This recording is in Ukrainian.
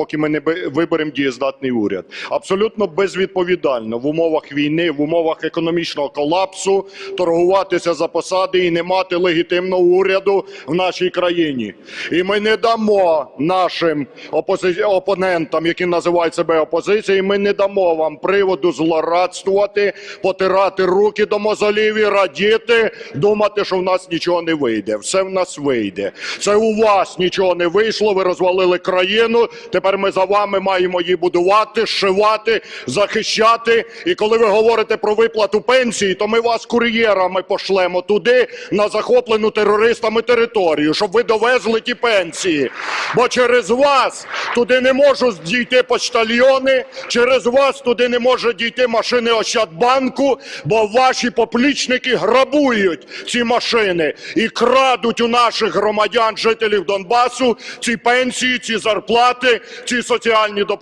поки ми не виберемо дієздатний уряд. Абсолютно безвідповідально в умовах війни, в умовах економічного колапсу торгуватися за посади і не мати легітимного уряду в нашій країні. І ми не дамо нашим опози... опонентам, які називають себе опозицією, ми не дамо вам приводу злорадствувати, потирати руки до мозолів і радіти, думати, що в нас нічого не вийде. Все в нас вийде. Це у вас нічого не вийшло, ви розвалили країну, тепер ми за вами маємо її будувати, зшивати, захищати. І коли ви говорите про виплату пенсії, то ми вас кур'єрами пошлемо туди, на захоплену терористами територію, щоб ви довезли ті пенсії. Бо через вас туди не можуть дійти почтальйони, через вас туди не може дійти машини Ощадбанку, бо ваші поплічники грабують ці машини і крадуть у наших громадян, жителів Донбасу, ці пенсії, ці зарплати, ці соціальні допомоги.